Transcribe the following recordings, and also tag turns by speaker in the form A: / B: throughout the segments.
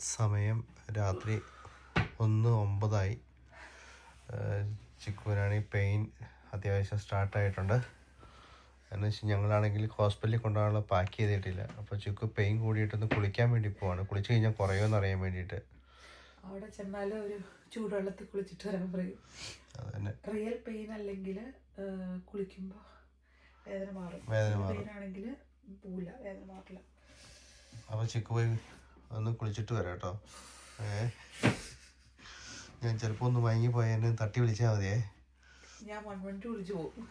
A: സമയം രാത്രി ഒന്ന് ഒമ്പതായി. ചിക്കുവിനാണെങ്കിൽ പെയിൻ അത്യാവശ്യം സ്റ്റാർട്ടായിട്ടുണ്ട് എന്ന് വെച്ചാൽ ഞങ്ങളാണെങ്കിൽ ഹോസ്പിറ്റലിൽ കൊണ്ടുപോകാനുള്ള പാക്ക് ചെയ്തിട്ടില്ല. അപ്പോൾ ചിക്കു പെയിൻ കൂടിയിട്ടൊന്ന് കുളിക്കാൻ വേണ്ടി പോവാണ്. കുളിച്ച് കഴിഞ്ഞാൽ കുറയുമെന്ന് അറിയാൻ വേണ്ടിയിട്ട്.
B: അവിടെ ചെന്നാൽ ഒരു ചൂടുവെള്ളത്തിൽ കുളിച്ചിട്ട് വരാൻ പറയും. റിയൽ പെയിൻ അല്ലെങ്കിൽ കുളിക്കുമ്പോൾ വേദന മാറും.
A: വേദന മാറും.
B: പെയിൻ ആണെങ്കിൽ പോവില്ല വേദന മാറില്ല.
A: അപ്പോൾ ചിക്കു പോയി ഒന്ന് കുളിച്ചിട്ട് വരാം കേട്ടോ ഏ. ഞാൻ ചിലപ്പോൾ ഒന്ന് മയങ്ങി പോയതിന് തട്ടി വിളിച്ചാൽ മതിയേ.
B: ഞാൻ വൺ വൺ ടു വിളിച്ചു പോകും.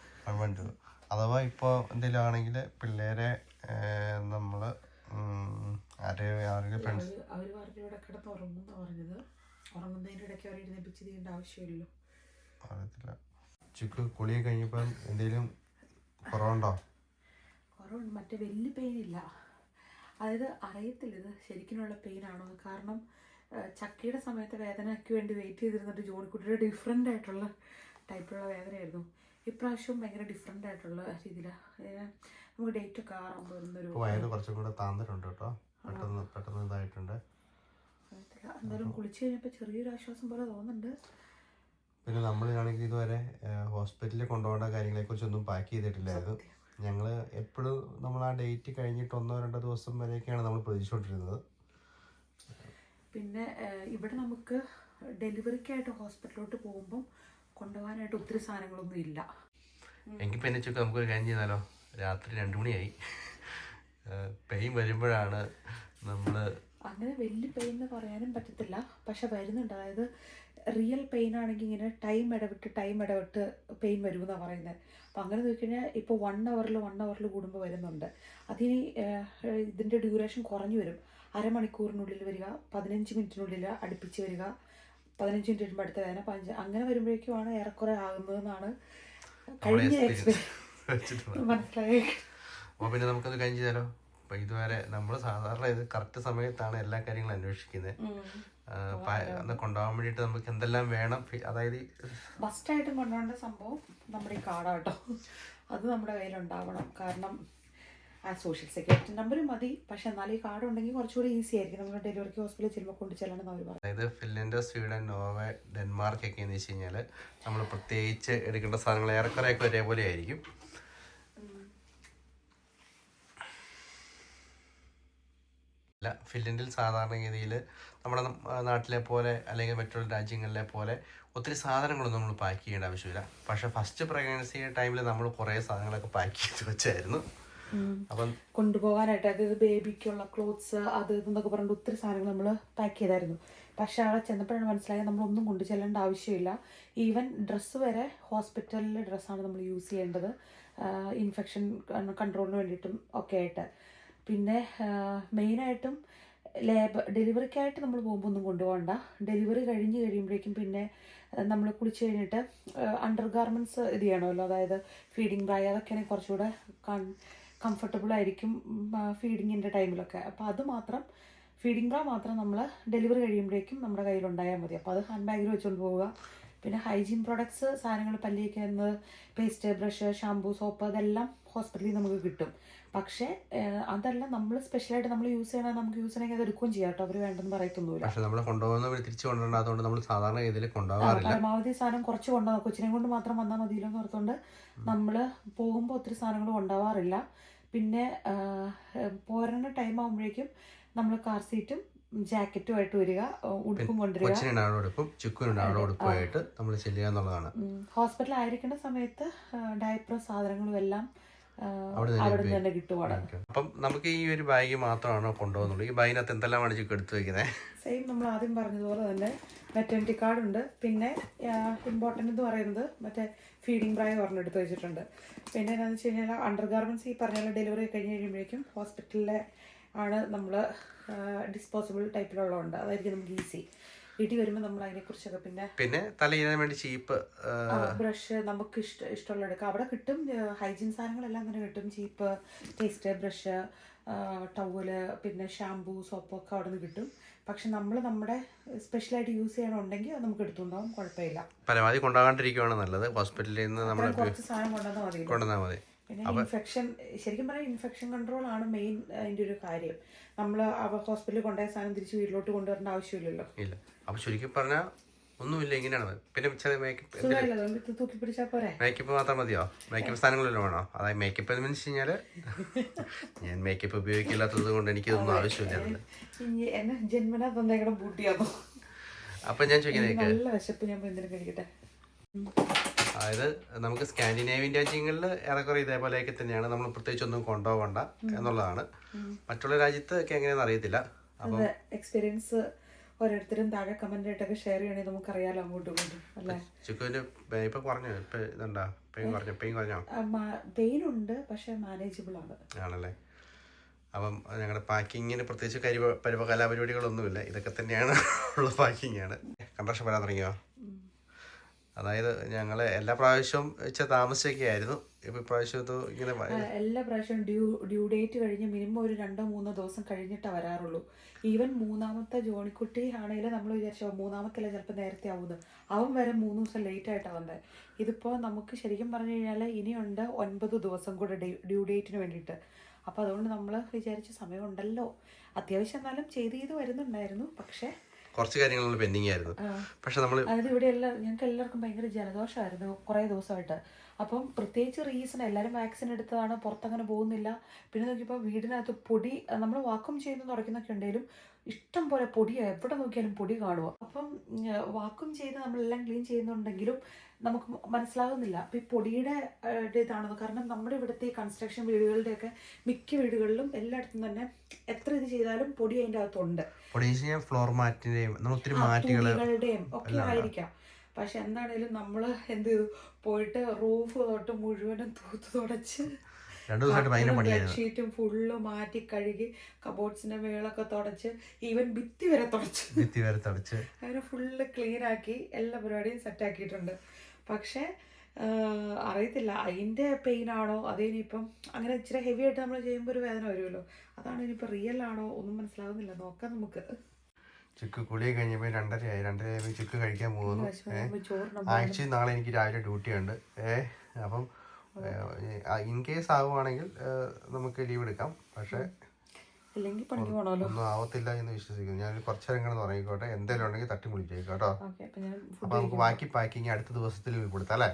A: അഥവാ ഇപ്പോൾ എന്തെങ്കിലും ആണെങ്കിൽ പിള്ളേരെ നമ്മൾ ആരെ ആരെങ്കിലും ഫ്രണ്ട്സ്
B: അവർ അവർ പറഞ്ഞു ഇവിടെ കിടന്ന് ഉറങ്ങുന്ന പറഞ്ഞത്. ഉറങ്ങുന്നതിന്റെ ഇടയ്ക്ക് അവരെ എഴുന്നേപ്പിച്ച് ചെയ്യേണ്ട ആവശ്യമില്ലല്ലോ.
A: അറിയത്തില്ല. ചുക്ക് കുളി കഴിഞ്ഞപ്പോൾ എന്തെങ്കിലും കുറവുണ്ടോ?
B: കുറവുണ്ട്. മറ്റേ വലിയ പെയിൻ ഇല്ല. അതായത് അറിയത്തില്ല ഇത് ശരിക്കുമുള്ള പെയിൻ ആണോ കാരണം ചക്കയുടെ സമയത്ത് വേദനയ്ക്ക് വേണ്ടി വെയിറ്റ് ചെയ്തിരുന്നിട്ട് ജോണിക്കുട്ടിയുടെ ഡിഫറെന്റ് ആയിട്ടുള്ള ടൈപ്പിലുള്ള വേദനയായിരുന്നു. ഇപ്രാവശ്യവും ഭയങ്കര ഡിഫറെന്റ് ആയിട്ടുള്ള രീതിയിലാണ് നമുക്ക് ഡേറ്റ് ഒക്കെ ആറാകുമ്പോൾ വരുന്നൊരു
A: വയറ് കുറച്ചും കൂടെ താന്നിട്ടുണ്ട് കേട്ടോ. പെട്ടെന്ന് പെട്ടെന്ന് ഇതായിട്ടുണ്ട്.
B: എന്തായാലും കുളിച്ച് കഴിഞ്ഞപ്പോൾ ചെറിയൊരു ആശ്വാസം പോലെ തോന്നുന്നുണ്ട്.
A: പിന്നെ നമ്മളാണെങ്കിൽ ഇതുവരെ ഹോസ്പിറ്റലിൽ കൊണ്ടുപോകേണ്ട കാര്യങ്ങളെക്കുറിച്ചൊന്നും പാക്ക് ചെയ്തിട്ടില്ലായിരുന്നു. ഞങ്ങൾ എപ്പോഴും നമ്മൾ ആ ഡേറ്റ് കഴിഞ്ഞിട്ട് ഒന്നോ രണ്ടോ ദിവസം വരെയൊക്കെയാണ് നമ്മൾ പ്രതീക്ഷിച്ചുകൊണ്ടിരുന്നത്
B: പിന്നെ ഇവിടെ നമുക്ക് ഡെലിവറിക്കായിട്ട് ഹോസ്പിറ്റലിലോട്ട് പോകുമ്പം കൊണ്ടുപോകാനായിട്ട് ഒത്തിരി സാധനങ്ങളൊന്നും ഇല്ല.
A: എങ്കിൽ പിന്നെ ചുക്ക് നമുക്കൊരു കാര്യം ചെയ്താലോ? രാത്രി രണ്ടു മണിയായി. പെയിൻ വരുമ്പോഴാണ് നമ്മൾ
B: അങ്ങനെ വലിയ പെയിൻ എന്ന് പറയാനും പറ്റത്തില്ല. പക്ഷെ വരുന്നുണ്ട്. അതായത് റിയൽ പെയിൻ ആണെങ്കിൽ ഇങ്ങനെ ടൈം ഇടവിട്ട് ടൈം ഇടവിട്ട് പെയിൻ വരുമെന്നാണ് പറയുന്നത് അപ്പോൾ അങ്ങനെ നോക്കിക്കഴിഞ്ഞാൽ ഇപ്പോൾ വൺ അവറിൽ വൺ അവറിൽ കൂടുമ്പോൾ വരുന്നുണ്ട്. അതിന് ഇതിന്റെ ഡ്യൂറേഷൻ കുറഞ്ഞു വരും. അരമണിക്കൂറിനുള്ളിൽ വരിക പതിനഞ്ച് മിനിറ്റിനുള്ളിൽ അടുപ്പിച്ച് വരിക പതിനഞ്ച് മിനിറ്റ് വരുമ്പോൾ അടുത്ത വേദന പതിനഞ്ച് അങ്ങനെ വരുമ്പോഴേക്കുമാണ് ഏറെക്കുറെ ആകുന്നതെന്നാണ് കഴിഞ്ഞ എക്സ്പീരിയൻസ് മനസ്സിലായി?
A: അപ്പോൾ പിന്നെ നമുക്കത് ചെയ്താലോ അപ്പോൾ ഇതുവരെ നമ്മൾ സാധാരണ ഇത് കറക്റ്റ് സമയത്താണ് എല്ലാ കാര്യങ്ങളും അന്വേഷിക്കുന്നത്. കൊണ്ടുപോകാൻ വേണ്ടിട്ട് നമുക്ക് എന്തെല്ലാം വേണം? അതായത്
B: ആയിട്ട് കൊണ്ടുപോകേണ്ട സംഭവം നമ്മുടെ ഈ കാർഡാട്ടോ അത് നമ്മുടെ കയ്യിൽ ഉണ്ടാവണം കാരണം ആ സോഷ്യൽ സെക്യൂരിറ്റി നമ്പർ മതി. പക്ഷെ എന്നാലും ഈ കാർഡ് ഉണ്ടെങ്കിൽ കുറച്ചുകൂടി ഈസി ആയിരിക്കും. നമ്മൾ ഡെലിവറിക്ക് ഹോസ്പിറ്റലിൽ ചെല്ലുമ്പോൾ കൊണ്ട് ചെല്ലണം അവർ പറഞ്ഞു
A: അതായത് ഫിൻലൻഡ് സ്വീഡൻ നോർവേ ഡെൻമാർക്ക് ഒക്കെ എന്ന് വെച്ച് കഴിഞ്ഞാൽ നമ്മൾ പ്രത്യേകിച്ച് എടുക്കേണ്ട സാധനങ്ങൾ ഏറെക്കുറെയൊക്കെ ഒരേപോലെ ആയിരിക്കും. അല്ല ഫിൻലൻഡിൽ സാധാരണഗതിയിൽ നമ്മുടെ നാട്ടിലെ പോലെ അല്ലെങ്കിൽ മറ്റുള്ള രാജ്യങ്ങളിലെ പോലെ ഒത്തിരി സാധനങ്ങളൊന്നും നമ്മൾ പാക്ക് ചെയ്യേണ്ട ആവശ്യമില്ല. പക്ഷെ ഫസ്റ്റ് പ്രഗ്നൻസി ടൈമിൽ നമ്മൾ കുറേ സാധനങ്ങളൊക്കെ പാക്ക് ചെയ്ത് വെച്ചായിരുന്നു. അപ്പം
B: കൊണ്ടുപോകാനായിട്ട് അതായത് ബേബിക്കുള്ള ക്ലോത്ത്സ് അത് എന്നൊക്കെ പറഞ്ഞിട്ട് ഒത്തിരി സാധനങ്ങൾ നമ്മൾ പാക്ക് ചെയ്തായിരുന്നു. പക്ഷെ അവിടെ ചെന്നപ്പോഴാണ് മനസ്സിലായത് നമ്മളൊന്നും കൊണ്ടു ചെല്ലേണ്ട ആവശ്യമില്ല. ഈവൻ ഡ്രസ്സ് വരെ ഹോസ്പിറ്റലിലെ ഡ്രസ്സാണ് നമ്മൾ യൂസ് ചെയ്യേണ്ടത്. ഇൻഫെക്ഷൻ കൺട്രോളിന് വേണ്ടിയിട്ടും ഒക്കെ ആയിട്ട്. പിന്നെ മെയിനായിട്ടും ലേബർ ഡെലിവറിക്കായിട്ട് നമ്മൾ പോകുമ്പോൾ ഒന്നും കൊണ്ടുപോകണ്ട. ഡെലിവറി കഴിഞ്ഞ് കഴിയുമ്പോഴേക്കും പിന്നെ നമ്മൾ കുളിച്ച് കഴിഞ്ഞിട്ട് അണ്ടർ ഗാർമെന്റ്സ് ഇത് ചെയ്യണമല്ലോ. അതായത് ഫീഡിങ് ബ്രായ അതൊക്കെയാണ് കുറച്ചുകൂടെ കംഫർട്ടബിൾ ആയിരിക്കും ഫീഡിങ്ങിന്റെ ടൈമിലൊക്കെ. അപ്പോൾ അത് മാത്രം ഫീഡിങ് ബ്രാ മാത്രം നമ്മൾ ഡെലിവറി കഴിയുമ്പോഴേക്കും നമ്മുടെ കയ്യിലുണ്ടായാൽ മതി. അപ്പോൾ അത് ഹാൻഡ് ബാഗിൽ വെച്ചുകൊണ്ട് പോവുക. പിന്നെ ഹൈജീൻ പ്രോഡക്ട്സ് സാധനങ്ങൾ പല്ലിയൊക്കെ പല്ലിക്കുന്നത് പേസ്റ്റ് ബ്രഷ് ഷാമ്പൂ സോപ്പ് അതെല്ലാം ഹോസ്പിറ്റലിൽ നമുക്ക് കിട്ടും. പക്ഷേ അതല്ല നമ്മൾ സ്പെഷ്യലായിട്ട് നമ്മൾ യൂസ് ചെയ്യണത് നമുക്ക് യൂസ് ചെയ്യണമെങ്കിൽ അത് എടുക്കുകയും ചെയ്യാം കേട്ടോ. അവർ വേണ്ടെന്ന് പറയത്തൊന്നുമില്ല.
A: പക്ഷേ നമ്മൾ കൊണ്ടുപോകുന്ന തിരിച്ചു കൊണ്ടുവരേണ്ടതുകൊണ്ട് നമ്മൾ സാധാരണ രീതിയിൽ കൊണ്ടുപോകാറില്ല.
B: പരമാവധി സാധനം കുറച്ച് കൊണ്ടുവന്ന കൊച്ചിനെ കൊണ്ട് മാത്രം വന്നാൽ മതിയല്ലോ എന്ന് ഓർത്തുകൊണ്ട് നമ്മൾ പോകുമ്പോൾ ഒത്തിരി സാധനങ്ങൾ കൊണ്ടുപോകാറില്ല. പിന്നെ പോരണ ടൈം ആകുമ്പോഴേക്കും നമ്മൾ കാർ സീറ്റും ജാക്കറ്റുമായിട്ട് വരിക ഉടുപ്പും കൊണ്ടുവരിക.
A: നമ്മൾ ചെല്ലുക എന്നുള്ളതാണ്.
B: ഹോസ്പിറ്റലിൽ ആയിരിക്കേണ്ട സമയത്ത് ഡയപ്പറും സാധനങ്ങളും എല്ലാം
A: അവിടെ തന്നെ
B: കിട്ടുവാണ്
A: അപ്പം നമുക്ക് ഈ ഒരു ബാഗ് മാത്രമാണോ കൊണ്ടുപോകുന്നുള്ളൂ ഈ ബാഗിനകത്ത് എന്തെല്ലാം ചുക്ക് എടുത്തു വെക്കുന്നത്
B: സെയിം നമ്മൾ ആദ്യം പറഞ്ഞതുപോലെ തന്നെ മെറ്റേണിറ്റി കാർഡ് ഉണ്ട്. പിന്നെ ഇമ്പോർട്ടന്റ് എന്ന് പറയുന്നത് മറ്റേ ഫീഡിങ് പ്രായം ഒരെണ്ണം എടുത്ത് വെച്ചിട്ടുണ്ട്. പിന്നെ എന്താണെന്ന് വെച്ച് കഴിഞ്ഞാൽ അണ്ടർ ഗാർമെന്റ്സ് ഈ പറഞ്ഞ ഡെലിവറി കഴിഞ്ഞ് കഴിയുമ്പോഴേക്കും ഹോസ്പിറ്റലിലെ ആണ് നമ്മൾ ഡിസ്പോസിബിൾ ടൈപ്പിലുള്ളതുണ്ട് അതായിരിക്കും നമുക്ക് ഈസി വീട്ടിൽ വരുമ്പോൾ നമ്മൾ അതിനെക്കുറിച്ചൊക്കെ പിന്നെ
A: പിന്നെ തലയിടാൻ വേണ്ടി ചീപ്പ്
B: ബ്രഷ് നമുക്ക് ഇഷ്ട ഇഷ്ടമുള്ള എടുക്കാം അവിടെ കിട്ടും ഹൈജീൻ സാധനങ്ങളെല്ലാം തന്നെ കിട്ടും. ചീപ്പ് ടേസ്റ്റ് ബ്രഷ് ടവൽ പിന്നെ ഷാമ്പൂ സോപ്പൊക്കെ അവിടെ നിന്ന് കിട്ടും. പക്ഷെ നമ്മൾ നമ്മുടെ സ്പെഷ്യലായിട്ട് യൂസ് ചെയ്യണമെന്നുണ്ടെങ്കിൽ അത് നമുക്ക് എടുത്തുണ്ടാവും കുഴപ്പമില്ല.
A: പരമാവധി കൊണ്ടുപോകാണ്ടിരിക്കുകയാണ് നല്ലത്. ഹോസ്പിറ്റലിൽ നിന്ന് നമ്മൾ
B: കുറച്ച് സാധനം കൊണ്ടുവന്നാൽ മതി.
A: കൊണ്ടുവന്നാൽ മതി.
B: പിന്നെ ഇൻഫെക്ഷൻ ശരിക്കും പറഞ്ഞാൽ ഇൻഫെക്ഷൻ കൺട്രോൾ ആണ് മെയിൻ അതിന്റെ ഒരു കാര്യം. നമ്മൾ ഹോസ്പിറ്റലിൽ കൊണ്ടുപോയ സാധനം തിരിച്ച് വീട്ടിലോട്ട് കൊണ്ടുവരേണ്ട ആവശ്യമില്ലല്ലോ.
A: ഇല്ല. അപ്പോൾ ശരിക്കും പറഞ്ഞാൽ ഒന്നുമില്ല ഇങ്ങനെയാണ് പിന്നെ മേക്കപ്പ് മേക്കപ്പ് മാത്രം മതിയോ? മേക്കപ്പ് സാധനങ്ങളെല്ലാം വേണോ? അതായത് മേക്കപ്പ് എന്ന് വെച്ച് കഴിഞ്ഞാൽ ഞാൻ മേക്കപ്പ് ഉപയോഗിക്കില്ലാത്തത് കൊണ്ട് എനിക്കിതൊന്നും ആവശ്യമില്ല അപ്പം ഞാൻ ചോദിക്കുന്നത് അതായത് നമുക്ക് സ്കാൻഡിനേവിൻ രാജ്യങ്ങളിൽ ഏറെക്കുറെ ഇതേപോലെയൊക്കെ തന്നെയാണ്. നമ്മൾ പ്രത്യേകിച്ച് ഒന്നും കൊണ്ടുപോകണ്ട എന്നുള്ളതാണ്. മറ്റുള്ള രാജ്യത്ത് ഒക്കെ എങ്ങനെയാണെന്ന് അറിയത്തില്ല. അപ്പം
B: എക്സ്പീരിയൻസ് ഓരോരുത്തരും താഴെ കമന്റ് ആയിട്ടൊക്കെ ഷെയർ ചെയ്യണേ നമുക്കറിയാലോ അങ്ങോട്ടും ഇങ്ങോട്ടും അല്ലേ?
A: ചിക്കുവിന് ഇപ്പം പറഞ്ഞു ഇപ്പം ഇതുണ്ടാ പെയിൻ കുറഞ്ഞോ? പെയിൻ കുറഞ്ഞോ?
B: പെയിൻ ഉണ്ട് പക്ഷെ മാനേജബിൾ ആണ്.
A: ആണല്ലേ? അപ്പം ഞങ്ങളുടെ പാക്കിങ്ങിന് പ്രത്യേകിച്ച് കരി പരിപ കലാപരിപാടികളൊന്നുമില്ല ഇതൊക്കെ തന്നെയാണ് ഉള്ള പാക്കിങ്ങാണ്. കണ്ടക്ഷൻ കൺട്രക്ഷൻ വരാൻ തുടങ്ങിയോ? അതായത് ഞങ്ങൾ എല്ലാ പ്രാവശ്യവും വെച്ച താമസിച്ചൊക്കെ
B: എല്ലാ പ്രാവശ്യവും ഡ്യൂ ഡ്യൂ ഡേറ്റ് കഴിഞ്ഞ് മിനിമം ഒരു രണ്ടോ മൂന്നോ ദിവസം കഴിഞ്ഞിട്ട് വരാറുള്ളൂ. ഈവൻ മൂന്നാമത്തെ ജോണിക്കുട്ടി ആണെങ്കിലും നമ്മൾ വിചാരിച്ചോ മൂന്നാമത്തല്ല ചിലപ്പോൾ നേരത്തെ ആവുന്നത് അവൻ വരെ മൂന്ന് ദിവസം ലേറ്റ് ആയിട്ടാണ് വന്നത് ഇതിപ്പോൾ നമുക്ക് ശരിക്കും പറഞ്ഞു കഴിഞ്ഞാൽ ഇനിയുണ്ട് ഒൻപത് ദിവസം കൂടെ ഡ്യൂ ഡേറ്റിന് വേണ്ടിയിട്ട്. അപ്പോൾ അതുകൊണ്ട് നമ്മൾ വിചാരിച്ച സമയമുണ്ടല്ലോ അത്യാവശ്യം എന്നാലും ചെയ്ത് ചെയ്ത് വരുന്നുണ്ടായിരുന്നു. പക്ഷേ
A: കുറച്ച് കാര്യങ്ങൾ പെൻഡിങ് ആയിരുന്നു. പക്ഷെ നമ്മൾ
B: അതായത് ഇവിടെ എല്ലാ ഞങ്ങൾക്ക് എല്ലാവർക്കും ഭയങ്കര ജലദോഷമായിരുന്നു കുറേ ദിവസമായിട്ട്. അപ്പം പ്രത്യേകിച്ച് റീസൺ എല്ലാവരും വാക്സിൻ എടുത്തതാണ് പുറത്തങ്ങനെ പോകുന്നില്ല. പിന്നെ നോക്കിയപ്പോൾ വീടിനകത്ത് പൊടി നമ്മൾ വാക്വം ചെയ്യുന്ന തുടക്കുന്നൊക്കെ ഉണ്ടെങ്കിലും ഇഷ്ടം പോലെ പൊടിയാണ് എവിടെ നോക്കിയാലും പൊടി കാണുക അപ്പം വാക്വം ചെയ്ത് നമ്മളെല്ലാം ക്ലീൻ ചെയ്യുന്നുണ്ടെങ്കിലും നമുക്ക് മനസ്സിലാകുന്നില്ല. അപ്പം ഈ പൊടിയുടെ ഇതാണത്. ഇതാണെന്ന് കാരണം നമ്മുടെ ഇവിടുത്തെ ഈ കൺസ്ട്രക്ഷൻ വീടുകളുടെയൊക്കെ മിക്ക വീടുകളിലും എല്ലായിടത്തും തന്നെ എത്ര ഇത് ചെയ്താലും പൊടി അതിന്റെ അകത്തുണ്ട്.
A: ഫ്ലോർ മാറ്റിന്റെയും ഒത്തിരി
B: മാറ്റുകളുടെയും ഒക്കെ ആയിരിക്കാം. പക്ഷെ എന്താണേലും നമ്മൾ എന്ത് ചെയ്തു? പോയിട്ട് റൂഫ് തൊട്ട് മുഴുവനും തൂത്ത് തുടച്ച് ഷീറ്റും ഫുള്ള് മാറ്റി കഴുകി കബോർഡ്സിന്റെ മേളൊക്കെ തുടച്ച് ഈവൻ ഭിത്തി വരെ തുടച്ച്.
A: ഭിത്തി വരെ തുടച്ച്.
B: അങ്ങനെ ഫുള്ള് ക്ലീൻ ആക്കി എല്ലാ പരിപാടിയും സെറ്റ് ആക്കിയിട്ടുണ്ട്. പക്ഷേ അറിയത്തില്ല അതിന്റെ പെയിൻ ആണോ? അതിനിപ്പം അങ്ങനെ ഇച്ചിരി ഹെവി ആയിട്ട് നമ്മൾ ചെയ്യുമ്പോൾ ഒരു വേദന വരുമല്ലോ. അതാണ് ഇനിയിപ്പോൾ റിയൽ ആണോ? ഒന്നും മനസ്സിലാകുന്നില്ല നോക്കാം നമുക്ക്.
A: ചുക്ക് കുളി കഴിഞ്ഞപ്പോൾ രണ്ടരയായി രണ്ടരയായപ്പോൾ ചുക്ക് കഴിക്കാൻ പോകുന്നു.
B: വിശക്കുമ്പോൾ
A: നാളെ എനിക്ക് രാവിലെ ഡ്യൂട്ടി ഉണ്ട്. ഏ അപ്പം ഇൻ കേസ് ആവുകയാണെങ്കിൽ നമുക്ക് ലീവ് എടുക്കാം. പക്ഷേ ഒന്നും ആവത്തില്ല എന്ന് വിശ്വസിക്കുന്നു. ഞാൻ കുറച്ച് നേരം കിടന്ന് ഉറങ്ങിക്കോട്ടെ. എന്തെങ്കിലും ഉണ്ടെങ്കിൽ തട്ടി വിളിച്ചേക്കാം കേട്ടോ.
B: അപ്പം
A: നമുക്ക് ബാക്കി പാക്കിങ് അടുത്ത ദിവസത്തിൽ ഉൾപ്പെടുത്താം അല്ലേ?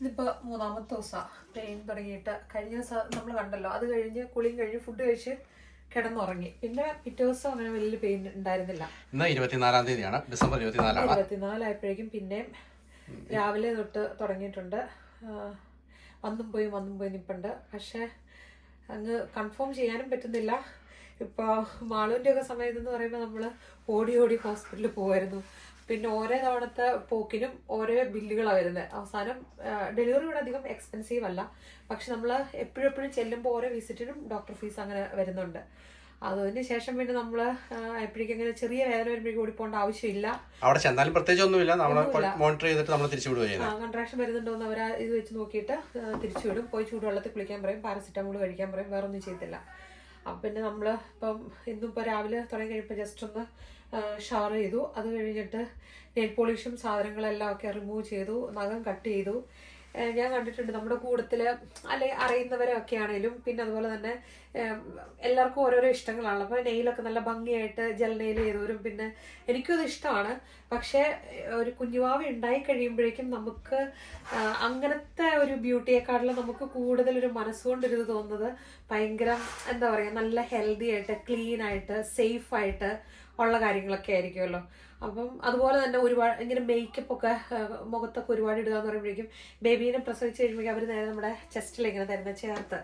B: ഇതിപ്പോ മൂന്നാമത്തെ ദിവസമാണ് പെയിൻ തുടങ്ങിയിട്ട് കഴിഞ്ഞ ദിവസം നമ്മൾ കണ്ടല്ലോ. അത് കഴിഞ്ഞ് കുളിയും കഴിഞ്ഞ് ഫുഡ് കഴിച്ച് കിടന്നുറങ്ങി. പിന്നെ പിറ്റേ ദിവസം അങ്ങനെ വലിയ പെയിൻ ഉണ്ടായിരുന്നില്ല.
A: ഇന്ന് ഇരുപത്തിനാലാം തീയതിയാണ്. ഡിസംബർ ഇരുപത്തിനാലാണ്.
B: ഇരുപത്തിനാലായപ്പോഴേക്കും പിന്നെയും രാവിലെ തൊട്ട് തുടങ്ങിയിട്ടുണ്ട്. വന്നും പോയി വന്നും പോയി നിൽപ്പുണ്ട് പക്ഷേ അങ്ങ് കൺഫേം ചെയ്യാനും പറ്റുന്നില്ല. ഇപ്പോൾ മാളുവിന്റെ ഒക്കെ സമയത്ത് എന്ന് പറയുമ്പോൾ നമ്മൾ ഓടി ഓടി ഹോസ്പിറ്റലിൽ പോകുമായിരുന്നു പിന്നെ ഓരോ തവണത്തെ പോക്കിനും ഓരോ ബില്ലുകളാണ് വരുന്നത് അവസാനം ഡെലിവറി ഇവിടെ അധികം എക്സ്പെൻസീവ് അല്ല. പക്ഷെ നമ്മൾ എപ്പോഴും എപ്പോഴും ചെല്ലുമ്പോൾ ഓരോ വിസിറ്റിനും ഡോക്ടർ ഫീസ് അങ്ങനെ വരുന്നുണ്ട്. അതിന് ശേഷം പിന്നെ നമ്മൾ എപ്പോഴേക്കും ചെറിയ വേദന വരുമ്പോഴേക്കും ഓടിപ്പോകേണ്ട ആവശ്യമില്ല.
A: അവിടെ ചെന്നാലും പ്രത്യേകിച്ച് ഒന്നുമില്ല. നമ്മൾ മോണിറ്റർ ചെയ്തിട്ട് നമ്മൾ തിരിച്ചു
B: കൺട്രാക്ഷൻ വരുന്നുണ്ടോ എന്ന് അവർ ഇത് വെച്ച് നോക്കിയിട്ട് തിരിച്ചു വിടും പോയി ചൂടുവെള്ളത്തിൽ കുളിക്കാൻ പറയും പാരസിറ്റമോൾ കഴിക്കാൻ പറയും വേറെ ഒന്നും ചെയ്യത്തില്ല. അപ്പം പിന്നെ നമ്മൾ ഇപ്പം ഇന്നും ഇപ്പോൾ രാവിലെ തുടങ്ങി കഴിയുമ്പോൾ ജസ്റ്റ് ഒന്ന് ഷവർ ചെയ്തു. അത് കഴിഞ്ഞിട്ട് നെയിൽ പോളിഷും സാധനങ്ങളെല്ലാം ഒക്കെ റിമൂവ് ചെയ്തു. നഖം കട്ട് ചെയ്തു. ഞാൻ കണ്ടിട്ടുണ്ട് നമ്മുടെ കൂട്ടത്തിൽ അല്ലെ അറിയുന്നവരൊക്കെ ആണെങ്കിലും പിന്നെ അതുപോലെ തന്നെ എല്ലാവർക്കും ഓരോരോ ഇഷ്ടങ്ങളാണല്ലോ. അപ്പോൾ നെയിലൊക്കെ നല്ല ഭംഗിയായിട്ട് ജൽ നെയിൽ ചെയ്തവരും പിന്നെ എനിക്കും അത് ഇഷ്ടമാണ്. പക്ഷെ ഒരു കുഞ്ഞുവാവി ഉണ്ടായി കഴിയുമ്പോഴേക്കും നമുക്ക് അങ്ങനത്തെ ഒരു ബ്യൂട്ടിയെക്കാട്ടിലും നമുക്ക് കൂടുതൽ ഒരു മനസ്സുകൊണ്ടൊരിത് തോന്നുന്നത് ഭയങ്കര എന്താ പറയുക നല്ല ഹെൽത്തി ആയിട്ട് ക്ലീൻ ആയിട്ട് സേഫ് ആയിട്ട് ഉള്ള കാര്യങ്ങളൊക്കെ ആയിരിക്കുമല്ലോ. അപ്പം അതുപോലെ തന്നെ ഒരുപാട് ഇങ്ങനെ മേക്കപ്പ് ഒക്കെ മുഖത്തൊക്കെ ഒരുപാട് ഇടുക എന്ന് പറയുമ്പോഴേക്കും ബേബീനെ പ്രസവിച്ച് കഴിയുമ്പോഴേക്കും അവർ നേരെ നമ്മുടെ ചെസ്റ്റിൽ ഇങ്ങനെ തരുന്ന ചേർത്ത്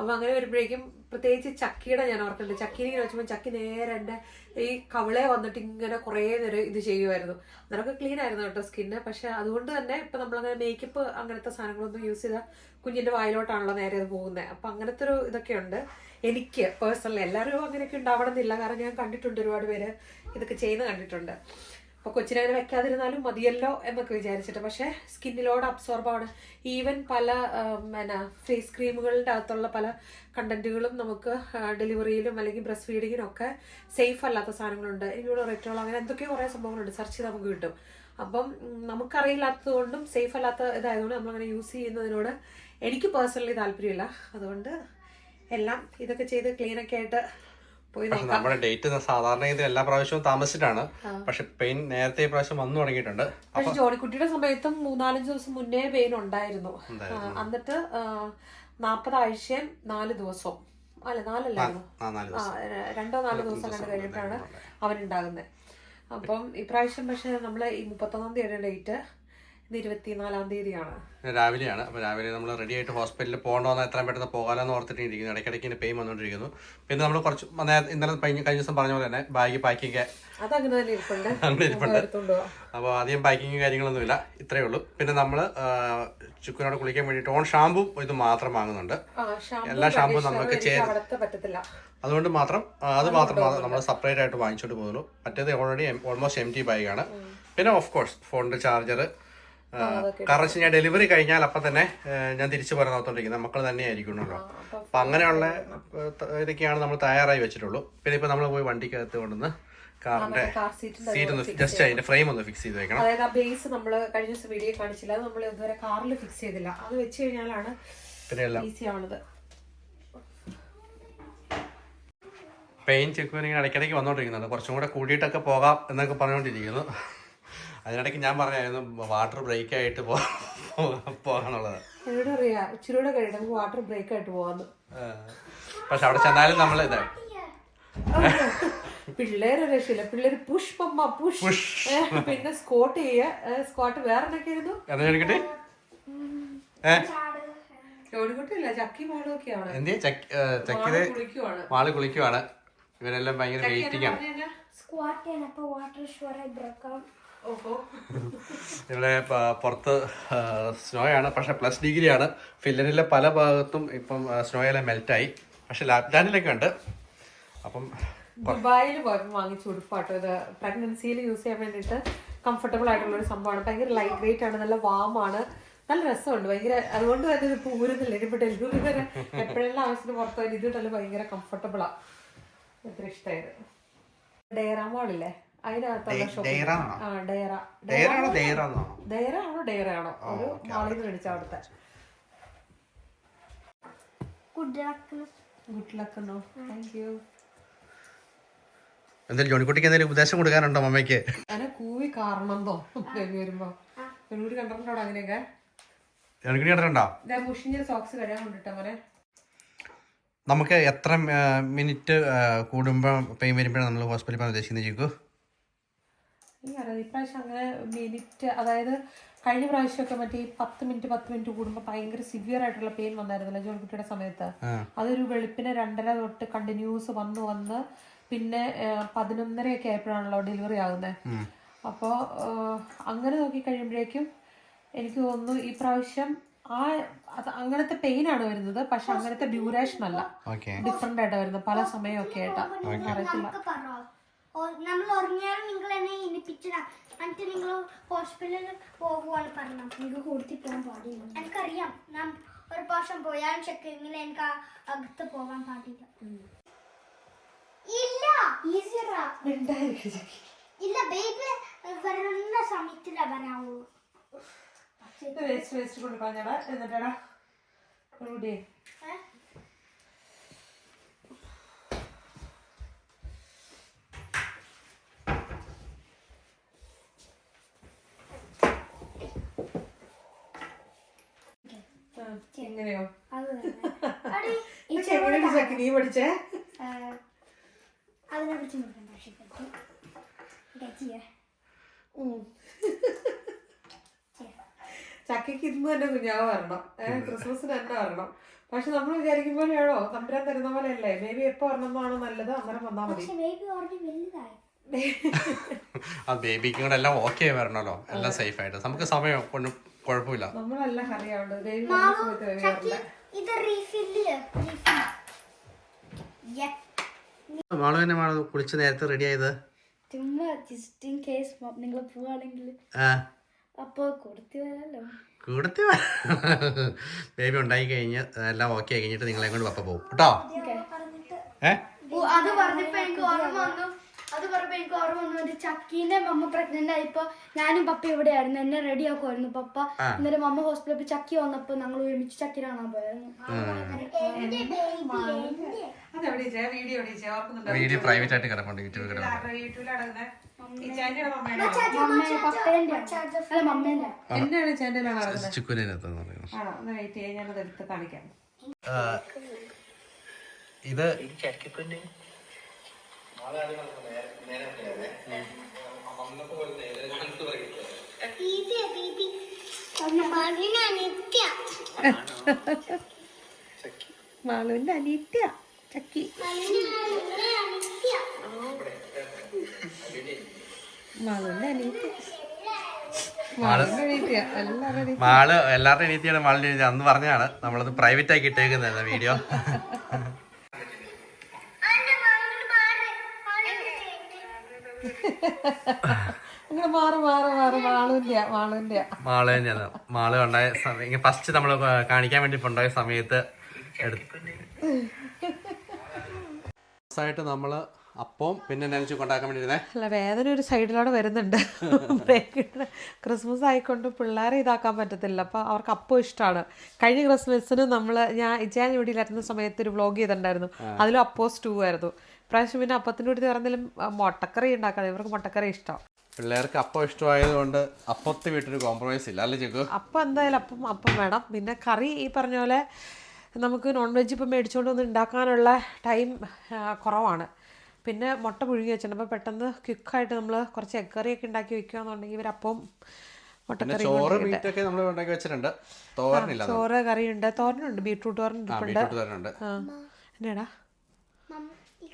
B: അപ്പം അങ്ങനെ വരുമ്പോഴേക്കും പ്രത്യേകിച്ച് ചക്കിയുടെ ഞാൻ ഓർക്കുന്നുണ്ട്. ചക്കിനെ ഇങ്ങനെ വെച്ചപ്പോൾ ചക്കി നേരെ എന്റെ ഈ കവിളെ വന്നിട്ട് ഇങ്ങനെ കുറേ നേരം ഇത് ചെയ്യുമായിരുന്നു. അന്നേരമൊക്കെ ക്ലീൻ ആയിരുന്നു കേട്ടോ സ്കിന്ന് പക്ഷെ അതുകൊണ്ട് തന്നെ ഇപ്പം നമ്മളങ്ങനെ മേക്കപ്പ് അങ്ങനത്തെ സാധനങ്ങളൊന്നും യൂസ് ചെയ്താൽ കുഞ്ഞിന്റെ വായിലോട്ടാണല്ലോ നേരെ അത് പോകുന്നത്. അപ്പം അങ്ങനത്തെ ഒരു ഇതൊക്കെ ഉണ്ട്. എനിക്ക് പേഴ്സണലി എല്ലാവരും അങ്ങനെയൊക്കെ ഉണ്ടാവണമെന്നില്ല കാരണം ഞാൻ കണ്ടിട്ടുണ്ട് ഒരുപാട് പേര് ഇതൊക്കെ ചെയ്യുന്ന കണ്ടിട്ടുണ്ട്. അപ്പോൾ കൊച്ചിനെ വെക്കാതിരുന്നാലും മതിയല്ലോ എന്നൊക്കെ വിചാരിച്ചിട്ട്. പക്ഷേ സ്കിന്നിലോട് അബ്സോർബ് ആണ് ഈവൻ പല എന്നാ ഫേസ് ക്രീമുകളുടെ അകത്തുള്ള പല കണ്ടന്റുകളും നമുക്ക് ഡെലിവറിയിലും അല്ലെങ്കിൽ ബ്രസ്റ്റ് ഫീഡിങ്ങിനും ഒക്കെ സേഫ് അല്ലാത്ത സാധനങ്ങളുണ്ട്. എനിക്കിവിടെ റെറ്റോൾ അങ്ങനെ എന്തൊക്കെയോ കുറേ സംഭവങ്ങളുണ്ട്. സെർച്ച് ചെയ്ത് നമുക്ക് കിട്ടും. അപ്പം നമുക്കറിയില്ലാത്തത് കൊണ്ടും സേഫ് അല്ലാത്ത ഇതായതുകൊണ്ട് നമ്മളങ്ങനെ യൂസ് ചെയ്യുന്നതിനോട് എനിക്ക് പേഴ്സണലി താല്പര്യമില്ല. അതുകൊണ്ട് എല്ലാം ഇതൊക്കെ ചെയ്ത് ക്ലീനൊക്കെ ആയിട്ട്
A: നമ്മുടെ ഡേറ്റ് സാധാരണ ഇത് എല്ലാ പ്രാവശ്യവും താമസിച്ചിട്ടാണ്. പക്ഷെ പെയിൻ നേരത്തെ പ്രാവശ്യം വന്നു തുടങ്ങിയിട്ടുണ്ട്.
B: പക്ഷെ ജോണിക്കുട്ടിയുടെ സമയത്തും മൂന്നാലഞ്ച് ദിവസം മുന്നേ പെയിൻ ഉണ്ടായിരുന്നു. എന്നിട്ട് നാൽപ്പത് ആഴ്ചയും നാല് ദിവസവും. അല്ല നാലല്ലായിരുന്നു? രണ്ടോ നാലോ ദിവസം കണ്ട് കഴിഞ്ഞിട്ടാണ് അവനുണ്ടാകുന്നത് അപ്പം ഇപ്രാവശ്യം പക്ഷെ നമ്മൾ ഈ മുപ്പത്തൊന്നാം തീയതി ഡേറ്റ് ഇരുപത്തിനാലാം തീയതിയാണ്.
A: രാവിലെയാണ്. അപ്പോൾ രാവിലെ നമ്മൾ റെഡി ആയിട്ട് ഹോസ്പിറ്റലിൽ പോകണമെന്ന് എത്രയും പെട്ടെന്ന് പോകാമെന്ന് ഓർത്തിട്ട് ഇരിക്കുന്നു ഇടയ്ക്കിടയ്ക്ക് ഇങ്ങനെ പെയിൻ വന്നുകൊണ്ടിരിക്കുന്നു പിന്നെ നമ്മൾ കുറച്ച് ഇന്നലെ കഴിഞ്ഞ ദിവസം പറഞ്ഞ പോലെ തന്നെ ബാഗ് പാക്കിങ്
B: ആദ്യം പാക്കിംഗ്
A: അങ്ങനെ ഇരിപ്പുണ്ട്.
B: പോവാം.
A: അപ്പോൾ അധികം പാക്കിങ് കാര്യങ്ങളൊന്നുമില്ല ഇത്രയേ ഉള്ളൂ. പിന്നെ നമ്മൾ ചുക്കുനോട് കുളിക്കാൻ വേണ്ടിയിട്ട് ഓൺ ഷാമ്പും ഇത് മാത്രം വാങ്ങുന്നുണ്ട്. എല്ലാ ഷാമ്പും നമുക്ക്. അതുകൊണ്ട് മാത്രം അത് മാത്രം നമ്മൾ സെപ്പറേറ്റ് ആയിട്ട് വാങ്ങിച്ചോണ്ട് പോകുന്നുള്ളൂ. മറ്റേത് ഓൾറെഡി ഓൾമോസ്റ്റ് എം ടി ബാഗാണ് പിന്നെ ഓഫ് കോഴ്സ് ഫോണിന്റെ ചാർജർ കാരണം കഴിഞ്ഞാൽ ഡെലിവറി കഴിഞ്ഞാൽ അപ്പം തന്നെ ഞാൻ തിരിച്ചു പറഞ്ഞു നോത്തോണ്ടിരിക്കുന്നത് മക്കൾ തന്നെ ആയിരിക്കണമല്ലോ അപ്പം അങ്ങനെയുള്ള ഇതൊക്കെയാണ് നമ്മൾ തയ്യാറായി വെച്ചിട്ടുള്ളൂ. പിന്നെ ഇപ്പം നമ്മൾ പോയി വണ്ടിക്കകത്ത് കൊണ്ടുവന്ന് കാറിന്റെ സീറ്റ് ഒന്ന് ജസ്റ്റ് അതിന്റെ ഫ്രെയിം ഒന്ന് ഫിക്സ് ചെയ്ത് വെക്കണം.
B: അതായത് ആ ബേസ് നമ്മൾ കഴിഞ്ഞ ദിവസം വീഡിയോ കാണിച്ചില്ല. അത് നമ്മൾ ഇതുവരെ കാറിൽ ഫിക്സ് ചെയ്തില്ല. അത് വെച്ച് കഴിഞ്ഞാലാണ് ഈസി ആവണത്.
A: പെയിൻ ചെക്ക് ഇടയ്ക്കിടയ്ക്ക് വന്നോണ്ടിരിക്കുന്നുണ്ട്. കുറച്ചും കൂടെ കൂടിയിട്ടൊക്കെ പോകാം എന്നൊക്കെ പറഞ്ഞുകൊണ്ടിരിക്കുന്നു അതിനിടയ്ക്ക് ഞാൻ പറഞ്ഞായിരുന്നു വാട്ടർ ബ്രേക്ക് ആയിട്ട് പോ പോകാന്നുള്ളത്
B: എന്നോട് അറിയാം ഇച്ചിരി കൂടെ കഴിഞ്ഞ് നമുക്ക് വാട്ടർ ബ്രേക്ക് ആയിട്ട്
A: പക്ഷെ അവിടെ ചെന്നാലും നമ്മൾ ഇതാ
B: പിള്ളേരെ രക്ഷയില്ല. പിള്ളേര് പുഷ് പമ്മ പുഷ്. പിന്നെ സ്കോട്ട് ചെയ്യ സ്കോട്ട് വേറെ എന്തൊക്കെയായിരുന്നു?
A: എന്താ
B: മോളും
A: ചക്ക് ചക്കിത്
B: കുളിക്കുവാണ്.
A: ഇവരെല്ലാം ഭയങ്കര വെയിറ്റിംഗ് ആണ്
C: സ്ക്വാട്ട് ചെയ്യാനപ്പോൾ വാട്ടർ ബ്രേക്കാം
B: ഓഹോ
A: ഇവിടെ പുറത്ത് സ്നോ ആണ് പക്ഷെ പ്ലസ് ഡിഗ്രിയാണ്. ആണ് ഫില്ലനിലെ പല ഭാഗത്തും ഇപ്പം സ്നോ എല്ലാം മെൽറ്റായി. പക്ഷെ ലാപ്ലാൻഡിലൊക്കെ ഉണ്ട്. അപ്പം
B: ദുബായിൽ പോയപ്പോൾ വാങ്ങിച്ച ഉടുപ്പാട്ടോ ഇത്. പ്രഗ്നൻസിയിൽ യൂസ് ചെയ്യാൻ വേണ്ടിയിട്ട് കംഫർട്ടബിൾ ആയിട്ടുള്ള ഒരു സംഭവമാണ്. ഭയങ്കര ലൈറ്റ് വെയിറ്റ് ആണ് നല്ല വാം ആണ്. നല്ല രസമുണ്ട്. ഭയങ്കര അതുകൊണ്ട് തന്നെ ഇത് പൂരുന്നില്ല ഇനിയിപ്പോൾ ഡൽഹി വരെ എപ്പോഴെല്ലാം ആവശ്യത്തിന് പുറത്തു ഇത് ഇതിട്ടല്ല ഭയങ്കര കംഫർട്ടബിളാണ് എത്ര ഇഷ്ടമായത് ഡെയറ മോളില്ലേ അതിനകത്തുള്ള ഷോപ്പിംഗ് ആ ഡെയറ
A: ഡെയറാണോ ഡെയറാണോ
B: ഡെയറ ആണോ ഡെയറ ആണോ ഒരു മാളിൽ നിന്ന് മേടിച്ച അവിടുത്തെ.
C: ഗുഡ് ലക്ക്
B: ഗുഡ് ലക്ക് എന്നോ താങ്ക് യു
A: എന്തായാലും ജോണിക്കുട്ടിക്ക് എന്തെങ്കിലും ഉപദേശം കൊടുക്കാനുണ്ടോ മമ്മയ്ക്ക്
B: അങ്ങനെ കൂവി കാരണന്തോ ബേബി വരുമ്പോ. പെൺകുട്ടി കണ്ടിട്ടുണ്ടോ അങ്ങനെയൊക്കെ?
A: ജോണിക്കുട്ടി കണ്ടിട്ടുണ്ടോ?
B: ഇതാ മുഷിഞ്ഞ സോക്സ് കഴിയാൻ കൊണ്ടിട്ട് മോനെ.
A: നമുക്ക് എത്ര മിനിറ്റ് കൂടുമ്പോൾ പെയിൻ വരുമ്പോഴാണ് നമ്മൾ ഹോസ്പിറ്റലിൽ പോകാൻ ഉദ്ദേശിക്കുന്നത് ചോദിക്കൂ
B: എനിക്കറിയാം ഇപ്രാവശ്യം അങ്ങനെ മിനിറ്റ് അതായത് കഴിഞ്ഞ പ്രാവശ്യമൊക്കെ മറ്റേ ഈ പത്ത് മിനിറ്റ് പത്ത് മിനിറ്റ് കൂടുമ്പോൾ ഭയങ്കര സിവിയർ ആയിട്ടുള്ള പെയിൻ വന്നായിരുന്നല്ലോ ജോൺകുട്ടിയുടെ സമയത്ത്. അതൊരു വെളുപ്പിന് രണ്ടര തൊട്ട് കണ്ടിന്യൂസ് വന്ന് വന്ന് പിന്നെ പതിനൊന്നരയൊക്കെ ആയപ്പോഴാണല്ലോ ഡെലിവറി ആകുന്നത് അപ്പോൾ അങ്ങനെ നോക്കി കഴിയുമ്പോഴേക്കും എനിക്ക് തോന്നുന്നു ഈ പ്രാവശ്യം ആ അത് അങ്ങനത്തെ പെയിൻ ആണ് വരുന്നത്. പക്ഷെ അങ്ങനത്തെ ഡ്യൂറേഷൻ അല്ല. ഡിഫറെന്റ് ആയിട്ടാണ് വരുന്നത്. പല സമയമൊക്കെ ആയിട്ടാ. അറിയത്തില്ല.
C: നമ്മൾ ഉറങ്ങിയാലും നിങ്ങൾ എന്നെ ഇനിപ്പിച്ചതാ എന്നിട്ട് നിങ്ങൾ ഹോസ്പിറ്റലിൽ പോകുവാണ് പറഞ്ഞു നിങ്ങൾക്ക് കൊടുത്തി പോകാൻ പാടില്ല. എനിക്കറിയാം. ഞാൻ ഒരു പ്രാവശ്യം പോയാലും ചെക്കിങ്ങിൽ എനിക്ക് ആ അകത്ത് പോകാൻ പാടില്ല. ഇല്ല. ഈസിയറാ ഇല്ല ബേബി വരുന്ന സമയത്തില്ല വരാവുള്ളൂ
B: വേസ്റ്റ് വേസ്റ്റ് കൊണ്ട് കളഞ്ഞടാ എന്നിട്ടാടാ ഇവിടെ
C: ഏ?
B: എങ്ങനെയോ
C: അത് തന്നെ. അടി,
B: ഇതൊക്കെ ചക്കി നീ പഠിച്ചേ?
C: അതിനെ കുറിച്ച്
B: ചക്കയ്ക്ക് ഇന്ന് തന്നെ കുഞ്ഞാവ് വരണം. ക്രിസ്മസിന് തന്നെ വരണം. പക്ഷെ നമ്മൾ വിചാരിക്കും പോലെയാണോ? തമ്പുരാൻ തരുന്ന പോലെ അല്ലേ ബേബി എപ്പോ വരണമെന്നാണ് നല്ലത്. അന്നേരം വന്നാൽ മതി.
A: ആ ബേബിക്കും കൂടെ എല്ലാം ഓക്കെ വരണല്ലോ. എല്ലാം സേഫ് ആയിട്ട്. നമുക്ക് സമയം കൊണ്ട് കുഴപ്പമില്ല.
B: നമ്മളെല്ലാം
A: മാളു തന്നെ മാളു കുളിച്ച് നേരത്തെ റെഡി ആയത്?
C: ചുമ്മാ ജസ്റ്റ് ഇൻ കേസ് നിങ്ങൾ പോവാണെങ്കിൽ.
A: ആ.
C: അപ്പോൾ കൊടുത്തു വരാമല്ലോ
A: കൂടത്തി ബേബി ഉണ്ടായി കഴിഞ്ഞ് എല്ലാം ഓക്കെ ആയി കഴിഞ്ഞിട്ട് നിങ്ങളെ കൊണ്ട് പപ്പ പോകും കേട്ടോ? ഏ?
C: അത് പറഞ്ഞപ്പോ എനിക്ക് ഓർമ്മ വന്നു. അത് പറഞ്ഞപ്പോ എനിക്ക് ഓർമ്മ വന്നു എന്റെ ചക്കീന്റെ മമ്മ പ്രഗ്നന്റ് ആയപ്പോ ഞാനും പപ്പ ഇവിടെയായിരുന്നു. എന്നെ റെഡി ആക്കുമായിരുന്നു പപ്പ. ഇന്നലെ മമ്മ ഹോസ്പിറ്റലിൽ പോയി ചക്കി വന്നപ്പോ ഞങ്ങൾ ഒരുമിച്ച് ചക്കി കാണാൻ പോയായിരുന്നു.
B: വീഡിയോ
A: പ്രൈവറ്റ് ആയിട്ട് കിടപ്പുണ്ട് യൂട്യൂബിൽ കിടപ്പുണ്ട്. ഇത്
B: മാളുവിന്റെ അനിത്യ ചക്കി. മാളുവിന്റെ അനിത്യ.
A: മാൾ എല്ലാവരുടെയും എണീറ്റിയാണ് മാളിന്റെ അന്ന് പറഞ്ഞാണ് നമ്മളത് പ്രൈവറ്റ് ആക്കി ഇട്ടേക്കുന്നത് വീഡിയോ മാൾ ഉണ്ടായ സമയം ഫസ്റ്റ് നമ്മൾ കാണിക്കാൻ വേണ്ടി ഉണ്ടായ സമയത്ത് എടുത്ത് നമ്മൾ അപ്പം പിന്നെ നനച്ചു കൊണ്ടാക്കാൻ വേണ്ടി ഇരുന്നേ
B: അല്ല വേദന ഒരു സൈഡിലൂടെ വരുന്നുണ്ട്. ബ്രേക്ക് ക്രിസ്മസ് ആയിക്കൊണ്ട് പിള്ളേരെ ഇതാക്കാൻ പറ്റത്തില്ല. അപ്പോൾ അവർക്ക് അപ്പം ഇഷ്ടമാണ് കഴിഞ്ഞ ക്രിസ്മസിന് നമ്മൾ ഞാൻ ഇജാൻ ഇവിടെ ഇല്ലായിരുന്ന സമയത്ത് ഒരു വ്ളോഗ് ചെയ്തിട്ടുണ്ടായിരുന്നു. അതിലും അപ്പോസ് സ്റ്റൂ ആയിരുന്നു. ഇപ്രാവശ്യം പിന്നെ അപ്പത്തിന്റെ കൂടി പറഞ്ഞാലും മുട്ടക്കറി ഉണ്ടാക്കാം ഇവർക്ക് മുട്ടക്കറി ഇഷ്ടം.
A: പിള്ളേർക്ക് അപ്പം ഇഷ്ടമായതുകൊണ്ട് അപ്പത്തെ വീട്ടിൽ കോംപ്രമൈസ് ഇല്ല അല്ലേ ചെക്കു?
B: അപ്പം എന്തായാലും അപ്പം അപ്പം വേണം. പിന്നെ കറി ഈ പറഞ്ഞ പോലെ നമുക്ക് നോൺ വെജ് ഇപ്പം മേടിച്ചുകൊണ്ട് വന്ന് ഉണ്ടാക്കാനുള്ള ടൈം കുറവാണ്. പിന്നെ മുട്ട പുഴുങ്ങി വെച്ചിട്ടുണ്ട്. അപ്പോൾ പെട്ടെന്ന് ക്വിക്കായിട്ട് നമ്മൾ കുറച്ച് എഗ് കറിയൊക്കെ ഉണ്ടാക്കി വെക്കുകയാണെന്നുണ്ടെങ്കിൽ ഇവരപ്പം
A: അപ്പം
B: മുട്ടക്കറി
A: ചോറ് ബീറ്റൊക്കെ നമ്മൾ ഉണ്ടാക്കി വെച്ചിട്ടുണ്ട്. തോരനില്ല
B: ചോറ് കറിയുണ്ട്. തോരനുണ്ട്. ബീട്രൂട്ട് തോരൻ ഇരിപ്പുണ്ട്
A: ബീറ്റ്റൂട്ട് തോരനുണ്ട്.
B: ആ. എന്നാടാ?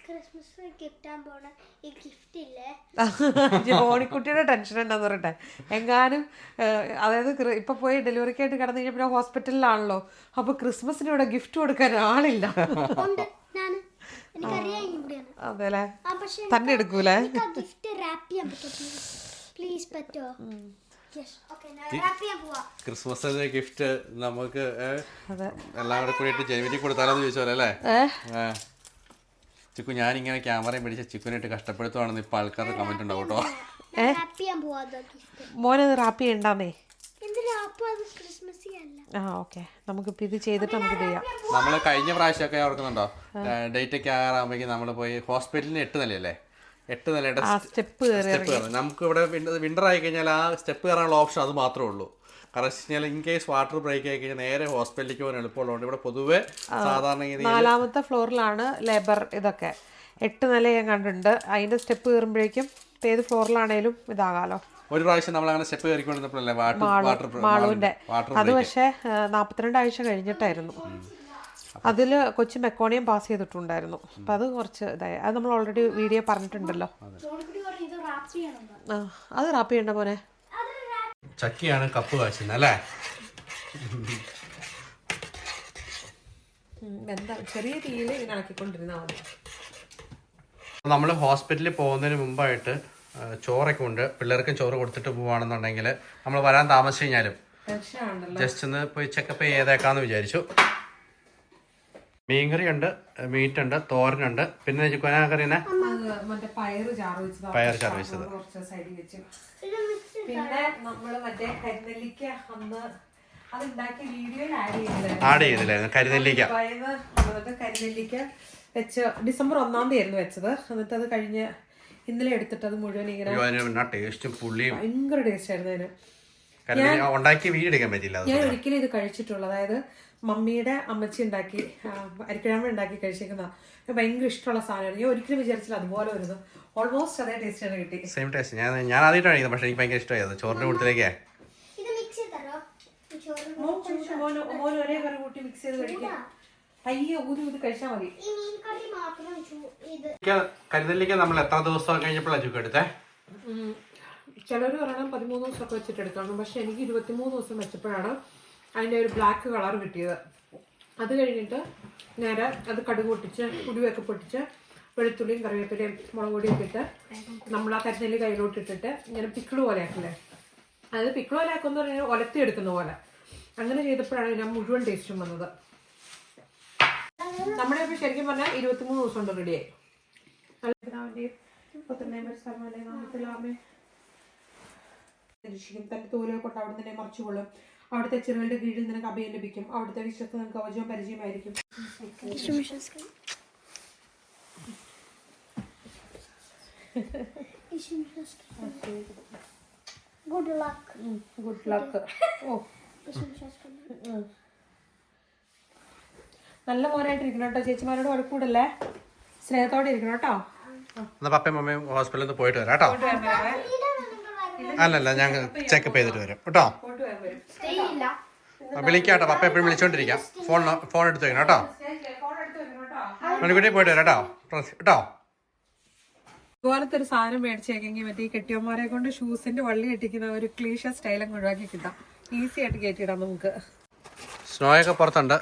C: ക്രിസ്മസ് കിട്ടാൻ പോണ ഈ ഗിഫ്റ്റ് ഇല്ലേ?
B: ജോണിക്കുട്ടിയുടെ ടെൻഷൻ എന്താന്ന് പറയട്ടെ. എങ്ങാനും അതായത് ഇപ്പൊ പോയി ഡെലിവറിക്ക് ആയിട്ട് കിടന്നു കഴിഞ്ഞാൽ പിന്നെ ഹോസ്പിറ്റലിലാണല്ലോ അപ്പൊ ക്രിസ്മസിന് ഇവിടെ ഗിഫ്റ്റ് കൊടുക്കാൻ ആളില്ല. അതെല്ലേ? തന്നെ എടുക്കൂലേ?
C: ക്രിസ്മസ് ഗിഫ്റ്റ് റാപ്പ് ചെയ്യാൻ പറ്റുമോ? പ്ലീസ് പറ്റുമോ
A: ക്രിസ്മസിന്റെ ഗിഫ്റ്റ് നമുക്ക് എല്ലാവരും കൂടിയിട്ട് ജനുവരി കൊടുത്താലോന്ന് ചോദിച്ചോലെ അല്ലേ. ചിക്കു ഞാനിങ്ങനെ ക്യാമറയും പിടിച്ച് ചിക്കുനായിട്ട് കഷ്ടപ്പെടുത്തുവാണെന്ന് ഇപ്പൊ ആൾക്കാർ കമന്റ് ഉണ്ടാവും കേട്ടോ.
B: മോനത് റാപ്പ് ചെയ്യണ്ടേ
C: എന്ത് റാപ്പ് അത് ക്രിസ്മസ് അല്ല.
B: ആ ഓക്കെ. നമുക്കിപ്പോൾ ഇത് ചെയ്തിട്ട് നമുക്ക് ചെയ്യാം.
A: നമ്മൾ കഴിഞ്ഞ പ്രാവശ്യമൊക്കെ ഓർക്കുന്നുണ്ടോ? ഡേറ്റ് ഒക്കെ ആകാറാകുമ്പോഴേക്കും നമ്മൾ പോയി ഹോസ്പിറ്റലിന് എട്ട് നിലയല്ലേ? എട്ട് നിലയുടെ
B: സ്റ്റെപ്പ്
A: സ്റ്റെപ്പ് നമുക്ക് ഇവിടെ വിന്റർ ആയി കഴിഞ്ഞാൽ ആ സ്റ്റെപ്പ് കയറാനുള്ള ഓപ്ഷൻ അത് മാത്രമേ ഉള്ളൂ. കാരണം വെച്ച് കഴിഞ്ഞാൽ ഇൻ കേസ് വാട്ടർ ബ്രേക്ക് ആയി കഴിഞ്ഞാൽ നേരെ ഹോസ്പിറ്റലിലേക്ക് പോകാൻ എളുപ്പമുള്ളതുകൊണ്ട് ഇവിടെ പൊതുവെ സാധാരണ
B: നാലാമത്തെ ഫ്ലോറിലാണ് ലേബർ ഇതൊക്കെ. എട്ട് നില ഞാൻ കണ്ടിട്ടുണ്ട്. അതിന്റെ സ്റ്റെപ്പ് കയറുമ്പോഴേക്കും ഏത് ഫ്ലോറിലാണേലും ഇതാകാലോ.
A: ഒരു പ്രാവശ്യം നമ്മൾ അങ്ങനെ സ്റ്റെപ്പ് കയറിക്കൊണ്ടിരുന്നപ്പോഴല്ലേ വാട്ടർ വാട്ടർ
B: അത് പക്ഷേ നാൽപ്പത്തിരണ്ട് ആഴ്ച കഴിഞ്ഞിട്ടായിരുന്നു. അതിൽ കൊച്ചു മെക്കോണിയം പാസ് ചെയ്തിട്ടുണ്ടായിരുന്നു. അപ്പം അത് കുറച്ച് ഇതായി. അത് നമ്മൾ ഓൾറെഡി വീഡിയോ പറഞ്ഞിട്ടുണ്ടല്ലോ. അത്. റാപ്പ് ചെയ്യണ്ട പോലെ
A: ചക്കിയാണ് കപ്പ് കാച്ചുന്നത് അല്ലേ?
B: ചെറിയ തീയിൽ ഇങ്ങനെ ഇളക്കിക്കൊണ്ടിരുന്നാൽ മതി.
A: നമ്മൾ ഹോസ്പിറ്റലിൽ പോകുന്നതിന് മുമ്പായിട്ട് ചോറൊക്കെ ഉണ്ട്. പിള്ളേർക്കും ചോറ് കൊടുത്തിട്ട് പോവാണെന്നുണ്ടെങ്കിൽ നമ്മൾ വരാൻ താമസിച്ചു കഴിഞ്ഞാലും ജസ്റ്റ് ഒന്ന് പോയി ചെക്കപ്പ് ചെയ്തേക്കാന്ന് വിചാരിച്ചു. മീൻകറി ഉണ്ട് മീറ്റ് ഉണ്ട് തോരനുണ്ട് പിന്നെ ചിക്കന കറിനെ പയർ ചാറ് വെച്ചത്.
B: പിന്നെ നമ്മൾ മറ്റേ കരിനെല്ലിക്ക അന്ന് അത് ഉണ്ടാക്കിയ വീഡിയോയിൽ ആഡ് ചെയ്തില്ലേ?
A: ആഡ് ചെയ്തില്ലായിരുന്നു കരിനെല്ലിക്ക.
B: എന്നിട്ട് കരിനെല്ലിക്ക വെച്ച് ഡിസംബർ ഒന്നാം തീയതി ആയിരുന്നു വെച്ചത്. എന്നിട്ട് അത് കഴിഞ്ഞ് ഇന്നലെ എടുത്തിട്ട് അത് മുഴുവൻ ഇങ്ങനെ
A: ടേസ്റ്റും
B: ഭയങ്കര ടേസ്റ്റ് ആയിരുന്നു അതിന്. ഞാൻ ഒരിക്കലും ഇത് കഴിച്ചിട്ടുള്ളൂ. അതായത് മമ്മിയുടെ അമ്മച്ചി ഉണ്ടാക്കി അരിക്കഴമ്പ ഉണ്ടാക്കി കഴിച്ചേക്കുന്ന ഭയങ്കര ഇഷ്ടമുള്ള സാധനമാണ് ഞാൻ ഒരിക്കലും വിചാരിച്ചില്ല അതുപോലെ വരുന്നത്. ഓൾമോസ്റ്റ് അതേ ടേസ്റ്റ് ആണ് കിട്ടി.
A: സെയിം ടേസ്റ്റ് ഞാൻ ഞാൻ ആദ്യമായിട്ടാണ് കഴിക്കുന്നത് പക്ഷേ എനിക്ക് ഭയങ്കര ഇഷ്ടമായത് ചോറിന്റെ കൂട്ടത്തിലേക്കേ.
C: ഇത് മിക്സ് ചെയ്ത് തരോ? ഈ ചോറ്
B: മോൻ കഴിച്ചു മോന് ഒരേ കറി കൂട്ടി മിക്സ് ചെയ്ത് കഴിക്കാം. പയ്യെ ഊതി ഊതി കഴിച്ചാൽ മതി.
C: ഈ മീൻ കറി മാത്രം ചൂ- ഇത്.
A: കരിനെല്ലിക്ക നമ്മൾ എത്ര ദിവസം കഴിഞ്ഞപ്പോഴാണ് ചുക്ക് എടുത്തേ?
B: ചിലർ പറയണം പതിമൂന്ന് ദിവസമൊക്കെ വെച്ചിട്ട് എടുക്കണം പക്ഷെ എനിക്ക് ഇരുപത്തിമൂന്ന് ദിവസം വെച്ചപ്പോഴാണ് അതിന്റെ ഒരു ബ്ലാക്ക് കളർ കിട്ടിയത്. അത് കഴിഞ്ഞിട്ട് നേരെ അത് കടുക് പൊട്ടിച്ച് ഉരുവൊക്കെ പൊട്ടിച്ച് വെളുത്തുള്ളിയും കറിവേപ്പിലയും മുളക് പൊടിയൊക്കെ ഇട്ട് നമ്മൾ ആ കരിനെല്ലി കയ്യിലോട്ട് ഇട്ടിട്ട് ഇങ്ങനെ പിക്കിൾ പോലെ ആക്കില്ലേ? അതായത് പിക്കിൾ പോലെ ആക്കുമെന്ന് പറഞ്ഞാൽ ഒലത്തി എടുക്കുന്ന പോലെ. അങ്ങനെ ചെയ്തപ്പോഴാണ് ഞാൻ മുഴുവൻ ടേസ്റ്റും വന്നത്. നമ്മുടെ ഇപ്പൊ ശരിക്കും പറഞ്ഞാൽ ഇരുപത്തിമൂന്ന് ദിവസം കൊണ്ട് റെഡിയായി
D: രക്ഷിക്കും തന്റെ തോലുകൾ കൊണ്ട് അവിടെ തന്നെ മറിച്ചുകൊള്ളും അവിടുത്തെ ചെറുകളുടെ കീഴിൽ നിനക്ക് അഭയം ലഭിക്കും അവിടുത്തെ വിശ്വസ്ത നിനക്ക് അവജവും പരിചയമായിരിക്കും.
C: ഗുഡ് ലക്ക്
D: ഗുഡ് ലക്ക് ഓ നല്ല മോനായിട്ടിരിക്കണം കേട്ടോ. ചേച്ചിമാരോട് വഴക്കൂടല്ലേ സ്നേഹത്തോടെ ഇരിക്കണം കേട്ടോ.
A: എന്നാ പപ്പയും മമ്മയും ഹോസ്പിറ്റലിൽ നിന്ന് പോയിട്ട് വരാം കേട്ടോ. അല്ലല്ല ഞാൻ ചെക്കപ്പ് ചെയ്തിട്ട് വരും. കേട്ടോ. വിളിക്കാം കേട്ടോ. പപ്പ എപ്പോഴും വിളിച്ചോണ്ടിരിക്കാം. ഫോൺ ഫോൺ എടുത്ത് വെക്കണം കേട്ടോ. മണിക്കുട്ടി പോയിട്ട് വരാം കേട്ടോ. കേട്ടോ.
D: ഇതുപോലത്തെ ഒരു സാധനം മേടിച്ചേക്കെങ്കിൽ മറ്റേ ഈ കെട്ടിയന്മാരെ കൊണ്ട് ഷൂസിന്റെ വള്ളി കെട്ടിക്കുന്ന ഒരു ക്ലീഷ സ്റ്റൈലും ഒഴിവാക്കി കിട്ടാം. ഈസി ആയിട്ട് കയറ്റിയിടാം നമുക്ക്.
A: സ്നോയൊക്കെ പുറത്തുണ്ട്.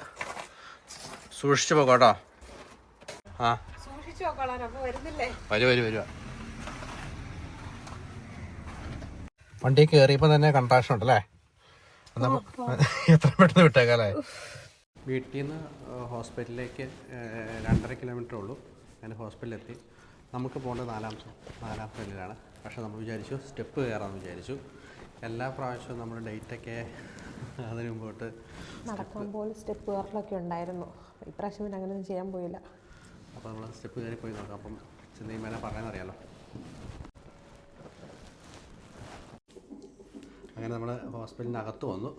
A: സൂക്ഷിച്ചു പോകട്ടോ ആ.
D: സൂക്ഷിച്ചു നോക്കളാൻ അപ്പൊ വരുന്നില്ലേ?
A: വരൂ വണ്ടി കയറിയപ്പോൾ തന്നെ കൺട്രാക്ഷൻ ഉണ്ടല്ലേ? എത്ര പെട്ടെന്ന് വിട്ടേക്കാല്ലേ? വീട്ടിൽ നിന്ന് ഹോസ്പിറ്റലിലേക്ക് രണ്ടര കിലോമീറ്റർ ഉള്ളൂ. ഹോസ്പിറ്റലിൽ ഹോസ്പിറ്റലിലെത്തി. നമുക്ക് പോകേണ്ടത് നാലാം നാലാം ഫ്രണ്ടിലാണ്. പക്ഷെ നമ്മൾ വിചാരിച്ചു സ്റ്റെപ്പ് കയറാമെന്ന് വിചാരിച്ചു. എല്ലാ പ്രാവശ്യവും നമ്മുടെ ഡേറ്റൊക്കെ അതിന് മുമ്പോട്ട്
B: നടക്കുമ്പോൾ സ്റ്റെപ്പ് കയറലൊക്കെ ഉണ്ടായിരുന്നു. ഇപ്രാവശ്യം പിന്നെ അങ്ങനെയൊന്നും ചെയ്യാൻ പോയില്ല.
A: അപ്പോൾ നമ്മൾ സ്റ്റെപ്പ് കയറി പോയി നോക്കാം. അപ്പം ചെന്നൈ മേലെ പറയാനറിയാലോ അങ്ങനെ നമ്മൾ ഹോസ്പിറ്റലിനകത്ത് അകത്ത് വന്നു.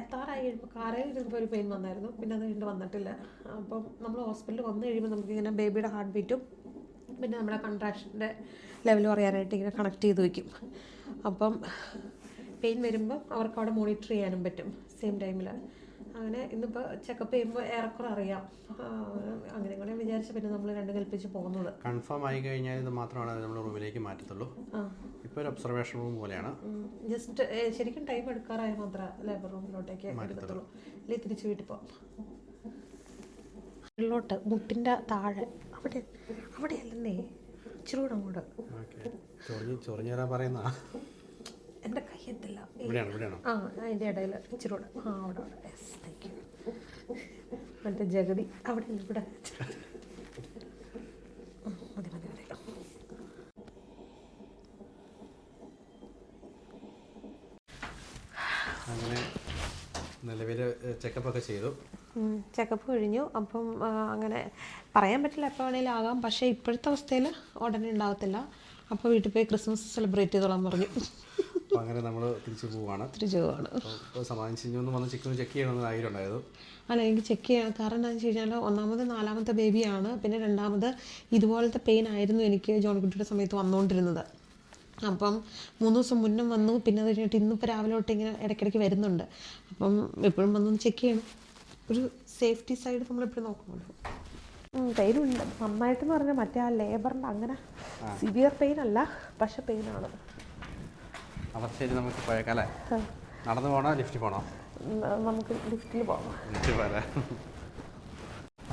B: എത്താറായി കഴിയുമ്പോൾ കാറയിൽ ഇരുന്നപ്പോൾ ഒരു പെയിൻ വന്നായിരുന്നു. പിന്നെ അത് കഴിഞ്ഞിട്ട് വന്നിട്ടില്ല. അപ്പം നമ്മൾ ഹോസ്പിറ്റലിൽ വന്നു കഴിയുമ്പോൾ നമുക്കിങ്ങനെ ബേബിയുടെ ഹാർട്ട് ബീറ്റും പിന്നെ നമ്മുടെ കൺട്രാക്ഷന്റെ ലെവൽ പറയാനായിട്ട് ഇങ്ങനെ കണക്ട് ചെയ്ത് വയ്ക്കും അപ്പം പെയിൻ വരുമ്പോൾ അവർക്ക് അവിടെ മോണിറ്റർ ചെയ്യാനും പറ്റും. സെയിം ടൈമിൽ അങ്ങനെ ഇന്നിപ്പോൾ ചെക്കപ്പ് ചെയ്യുമ്പോൾ ഏറെക്കുറെ അറിയാം. അങ്ങനെ കൂടെ വിചാരിച്ച പിന്നെ നമ്മൾ രണ്ട് കൽപ്പിച്ച് പോകുന്നത്.
A: കൺഫേം ആയി കഴിഞ്ഞാൽ ഇത് മാത്രമാണ് നമ്മൾ റൂമിലേക്ക് മാറ്റത്തുള്ളൂ.
B: ഇപ്പോ
A: ഇപ്പോൾ ഒരു ഒബ്സർവേഷൻ റൂം പോലെയാണ്.
B: ജസ്റ്റ് ശരിക്കും ടൈം എടുക്കാറായ മാത്രമേ ലേബർ റൂമിലോട്ടേക്ക് എടുക്കത്തുള്ളൂ. അല്ലെങ്കിൽ തിരിച്ച് വീട്ടിൽ പോകാം ഉള്ളിലോട്ട് മുട്ടിന്റെ താഴെ അവിടെ അവിടെ അല്ലെന്നേ ഇച്ചിരി കൂടെ അങ്ങോട്ട്.
A: ചൊറിഞ്ഞ് ചൊറിഞ്ഞു തരാൻ പറയുന്ന
B: എന്റെ കൈ എത്തില്ല ആ അതിന്റെ ഇടയിൽ ഇച്ചിരി കൂടെ. ആ അവിടെ അവിടെ. യെസ് താങ്ക് യു മറ്റേ ജഗതി അവിടെ ഇല്ല, ഇവിടെ. മതി മതി മതി.
A: അങ്ങനെ നിലവിൽ ചെയ്തു.
B: ചെക്കപ്പ് കഴിഞ്ഞു. അപ്പം അങ്ങനെ പറയാൻ പറ്റില്ല എപ്പോൾ വേണേലും ആകാം. പക്ഷേ ഇപ്പോഴത്തെ അവസ്ഥയിൽ ഉടനെ ഉണ്ടാകത്തില്ല അപ്പോൾ വീട്ടിൽ പോയി ക്രിസ്മസ് സെലിബ്രേറ്റ് ചെയ്തോളാൻ പറഞ്ഞു.
A: അപ്പോൾ അങ്ങനെ നമ്മൾ തിരിച്ചു പോവാണ്.
B: തിരിച്ചു പോവാണ്.
A: അപ്പോൾ സമാധാനിച്ച് ഒന്ന് വന്ന് ചെക്ക് ചെക്ക് ചെയ്യണമെന്ന് ആഗ്രഹം ഉണ്ടായത്
B: അല്ല എനിക്ക് ചെക്ക് ചെയ്യാൻ കാരണം എന്താണെന്ന് വെച്ച് കഴിഞ്ഞാൽ ഒന്നാമത് നാലാമത്തെ ബേബിയാണ് പിന്നെ രണ്ടാമത് ഇതുപോലത്തെ പെയിൻ ആയിരുന്നു എനിക്ക് ജോൺകുട്ടിയുടെ സമയത്ത് വന്നുകൊണ്ടിരുന്നത് അപ്പം മൂന്ന് ദിവസം മുന്നേ വന്നു. പിന്നെ അത് കഴിഞ്ഞിട്ട് ഇന്നിപ്പോൾ രാവിലെ തൊട്ട് ഇങ്ങനെ ഇടയ്ക്കിടയ്ക്ക് വരുന്നുണ്ട്. അപ്പം എപ്പോഴും വന്നൊന്ന് ചെക്ക് ചെയ്യണം. ഒരു സേഫ്റ്റി സൈഡ് നമ്മളെപ്പോഴും നോക്കുന്നുണ്ട്. പെയിനുണ്ട് നന്നായിട്ടെന്ന് പറഞ്ഞാൽ മറ്റേ ആ ലേബറിന്റെ അങ്ങനെ സിവിയർ പെയിൻ അല്ല പക്ഷെ പെയിനാണ്
A: ശരി നമുക്ക് പോയേക്കാല്ലേ നടന്നു പോണോ ലിഫ്റ്റിൽ പോണോ?
B: നമുക്ക് ലിഫ്റ്റിൽ പോകാം
A: ലിഫ്റ്റിൽ പോലെ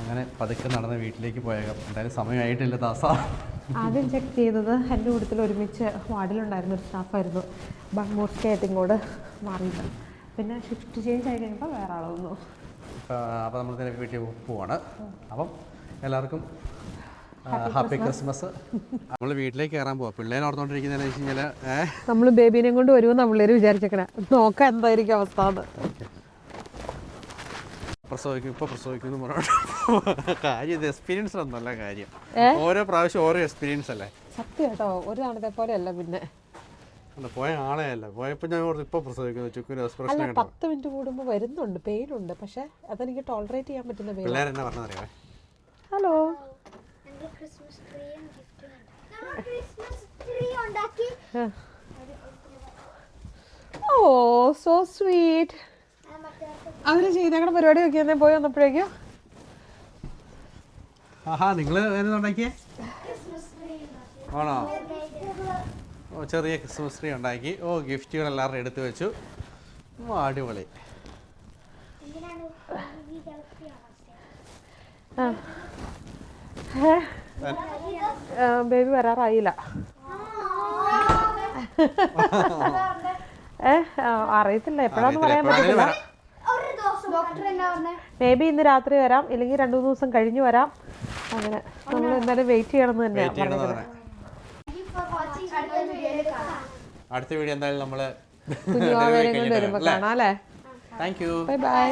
A: അങ്ങനെ പതുക്കെ നടന്ന് വീട്ടിലേക്ക് പോയേക്കാം. എന്തായാലും സമയമായിട്ടില്ല ദാസ.
B: ആദ്യം ചെക്ക് ചെയ്തത് എന്റെ കൂട്ടത്തിൽ ഒരുമിച്ച് വാർഡിലുണ്ടായിരുന്ന ഒരു സ്റ്റാഫായിരുന്നു. ബൺമൂർക്കെ ആയിട്ടും മാറിയില്ല പിന്നെ ഷിഫ്റ്റ് ചേഞ്ച് ആയി കഴിഞ്ഞപ്പോൾ വേറെ ആളൊന്നു
A: അപ്പോൾ നമ്മൾ തന്നെ വീട്ടിൽ പോവാണ്. അപ്പം എല്ലാവർക്കും ഹാപ്പി ക്രിസ്മസ് നമ്മൾ വീട്ടിലേക്ക് കയറാൻ പോവാ. പിള്ളേരെ ഓർത്തുകൊണ്ടിരിക്കുന്നതെന്ന് വെച്ച് കഴിഞ്ഞാൽ
B: നമ്മൾ ബേബീനെയും കൊണ്ട് വരുമെന്ന് പിള്ളേർ വിചാരിച്ചേക്കണേ. നോക്കാം എന്തായിരിക്കും അവസ്ഥ അത്
A: പ്രസവിക്കും ഇപ്പൊ പ്രസവിക്കുന്നു പറഞ്ഞോണ്ട് കാര്യം ഇത് എക്സ്പീരിയൻസ് ഒന്നല്ല കാര്യം. ഓരോ പ്രാവശ്യം ഓരോ എക്സ്പീരിയൻസ് അല്ലേ?
B: സത്യം കേട്ടോ. ഒരു തവണത്തെ പോലെയല്ല പിന്നെ.
A: അല്ല പോയ ആളെ അല്ല. പോയപ്പോൾ ഞാൻ ഓർത്ത് ഇപ്പോൾ പ്രസവിക്കുന്നു ചുക്കിന്
B: അല്ല പത്ത് മിനിറ്റ് കൂടുമ്പോൾ വരുന്നുണ്ട് പെയിൻ ഉണ്ട് പക്ഷെ അതെനിക്ക് ടോളറേറ്റ് ചെയ്യാൻ പറ്റുന്ന പെയിൻ
A: പിള്ളേർ എന്നാ പറഞ്ഞറിയാമേ
B: ഹലോ
C: ഞങ്ങൾ ക്രിസ്മസ് ട്രീയും ഗിഫ്റ്റും നമ്മൾ ക്രിസ്മസ് ട്രീ ഉണ്ടാക്കി
B: ഓ സോ സ്വീറ്റ്
C: അവർ
B: അവർ ചെയ്തേക്കണ പരിപാടി തന്നെ പോയി വന്നപ്പോഴേക്കും.
A: ആഹാ നിങ്ങൾ ഉണ്ടാക്കിയേ? ആണോ? ഓ ചെറിയ ക്രിസ്മസ് ട്രീ ഉണ്ടാക്കി. ഓ ഗിഫ്റ്റുകൾ എല്ലാവരും എടുത്തു വെച്ചു. അടിപൊളി.
B: ബേബി വരാറായില്ല. അറിയത്തില്ല. എപ്പോഴാന്ന് പറയാൻ പറ്റത്തില്ല. മേ ബി ഇന്ന് രാത്രി വരാം. ഇല്ലെങ്കിൽ രണ്ടു മൂന്ന് ദിവസം കഴിഞ്ഞു വരാം. അങ്ങനെ. നമ്മൾ എന്തായാലും വെയിറ്റ് ചെയ്യണമെന്ന് തന്നെയാണ് പറഞ്ഞത്
A: അടുത്ത വീഡിയോ എന്തായാലും നമ്മൾ
B: കുഞ്ഞുവാവേനെ കൊണ്ട് വരുമ്പോൾ കാണാം അല്ലേ?
A: Thank you
C: bye bye